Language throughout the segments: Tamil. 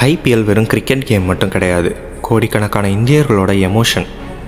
ஐபிஎல் வெறும் கிரிக்கெட் கேம் மட்டும் கிடையாது. கோடிக்கணக்கான இந்தியர்களோட எமோஷன்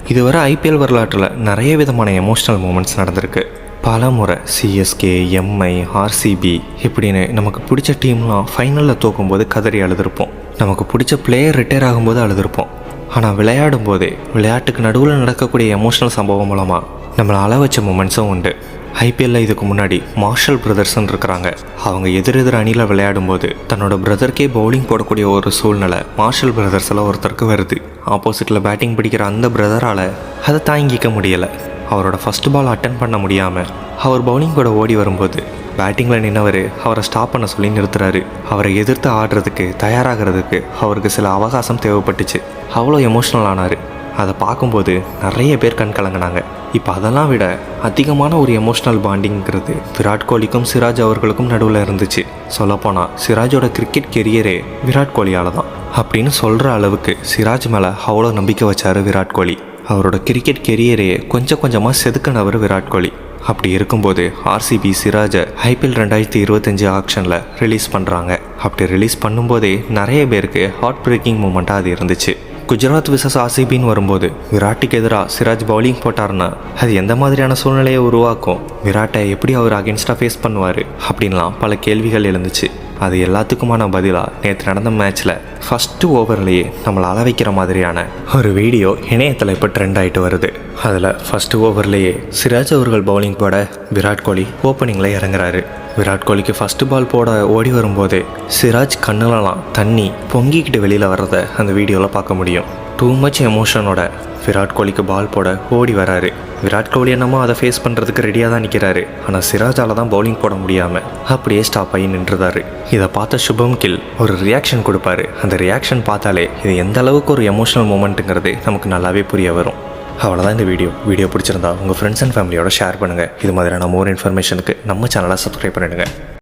இதுவரை ஐபிஎல் வரலாற்றில் நிறைய விதமான எமோஷ்னல் மூமெண்ட்ஸ் நடந்திருக்கு. பல முறை சிஎஸ்கே எம்ஐ ஆர்சிபி இப்படின்னு நமக்கு பிடிச்ச டீம்லாம் ஃபைனலில் தோக்கும்போது கதறி அழுதுருப்போம். நமக்கு பிடிச்ச பிளேயர் ரிட்டையர் ஆகும்போது அழுதுருப்போம். ஆனால் விளையாடும் போதே விளையாட்டுக்கு நடுவில் நடக்கக்கூடிய எமோஷனல் சம்பவம் மூலமாக நம்மளை அள வச்ச மூமெண்ட்ஸும் உண்டு. ஐபிஎல்ல இதுக்கு முன்னாடி மார்ஷல் பிரதர்ஸ்ன்னு இருக்கிறாங்க. அவங்க எதிரெதிர் அணியில் விளையாடும்போது தன்னோட பிரதர்க்கே பவுலிங் போடக்கூடிய ஒரு சூழ்நிலை மார்ஷல் பிரதர்ஸில் ஒருத்தருக்கு வருது. ஆப்போசிட்டில் பேட்டிங் பிடிக்கிற அந்த பிரதரால் அதை தாங்கிக்க முடியலை. அவரோட ஃபர்ஸ்ட் பால் அட்டன் பண்ண முடியாமல் அவர் பவுலிங் கூட ஓடி வரும்போது பேட்டிங்கில் நின்னவர் அவரை ஸ்டாப் பண்ண சொல்லி நிறுத்துறாரு. அவரை எதிர்த்து ஆடுறதுக்கு தயாராகிறதுக்கு அவருக்கு சில அவகாசம் தேவைப்பட்டுச்சு. அவ்வளோ எமோஷ்னல் ஆனார். அதை பார்க்கும்போது நிறைய பேர் கண் கலங்கினாங்க. இப்போ அதெல்லாம் விட அதிகமான ஒரு எமோஷ்னல் பாண்டிங்கிறது விராட் கோலிக்கும் சிராஜ் அவர்களுக்கும் நடுவில் இருந்துச்சு. சொல்லப்போனால் சிராஜோட கிரிக்கெட் கெரியரே விராட் கோலியால் தான் அப்படின்னு சொல்கிற அளவுக்கு சிராஜ் மேலே அவ்வளோ நம்பிக்கை வச்சார் விராட் கோலி. அவரோட கிரிக்கெட் கெரியரையே கொஞ்சம் கொஞ்சமாக செதுக்கினவர் விராட் கோலி. அப்படி இருக்கும்போது ஆர்சிபி சிராஜை ஐபிஎல் ரெண்டாயிரத்தி இருபத்தஞ்சி ஆக்ஷனில் ரிலீஸ் பண்ணுறாங்க அப்படி ரிலீஸ் பண்ணும்போதே நிறைய பேருக்கு ஹார்ட் பிரேக்கிங் மூமெண்ட்டாக அது இருந்துச்சு. குஜராத் விசஸ் ஆசிபின்னு வரும்போது விராட்டுக்கு எதிராக சிராஜ் பவுலிங் போட்டார்னா அது எந்த மாதிரியான சூழ்நிலையை உருவாக்கும்? விராட்டை எப்படி அவர் அகென்ஸ்டாக ஃபேஸ் பண்ணுவார்? அப்படின்லாம் பல கேள்விகள் எழுந்துச்சு. அது எல்லாத்துக்குமான பதிலாக நேற்று நடந்த மேட்ச்சில் ஃபஸ்ட்டு ஓவர்லேயே நம்மளை அள வைக்கிற மாதிரியான ஒரு வீடியோ இணையத்தில் இப்போ ட்ரெண்ட் ஆகிட்டு வருது. அதில் ஃபஸ்ட்டு ஓவர்லேயே சிராஜ் அவர்கள் பவுலிங் போட விராட் கோலி ஓப்பனிங்கில் இறங்குறாரு. விராட் கோலிக்கு ஃபஸ்ட்டு பால் போட ஓடி வரும்போதே சிராஜ் கண்ணுலலாம் தண்ணி பொங்கிக்கிட்டு வெளியில் வர்றதை அந்த வீடியோவில் பார்க்க முடியும். டூ மச் எமோஷனோட விராட் கோலிக்கு பால் போட ஓடி வராரு. விராட் கோலி என்னமோ அதை ஃபேஸ் பண்ணுறதுக்கு ரெடியாக தான் நிற்கிறாரு ஆனால் சிராஜால தான் பவுலிங் போட முடியாமல் அப்படியே ஸ்டாப் ஆகி நின்றுதாரு. இதை பார்த்த சுபம் கில் ஒரு ரியாக்ஷன் கொடுப்பாரு. அந்த ரியாக்ஷன் பார்த்தாலே இது எந்த அளவுக்கு ஒரு எமோஷனல் மூமெண்ட்டுங்கிறது நமக்கு நல்லாவே புரிய வரும். அவ்வளோதான் இந்த வீடியோ வீடியோ பிடிச்சிருந்தா உங்கள் ஃப்ரெண்ட்ஸ் அண்ட் ஃபேமிலியோட ஷேர் பண்ணுங்கள் இது மாதிரியான மோர் இன்ஃபர்மேஷனுக்கு நம்ம சேனலை சப்ஸ்கிரைப் பண்ணிடுங்க.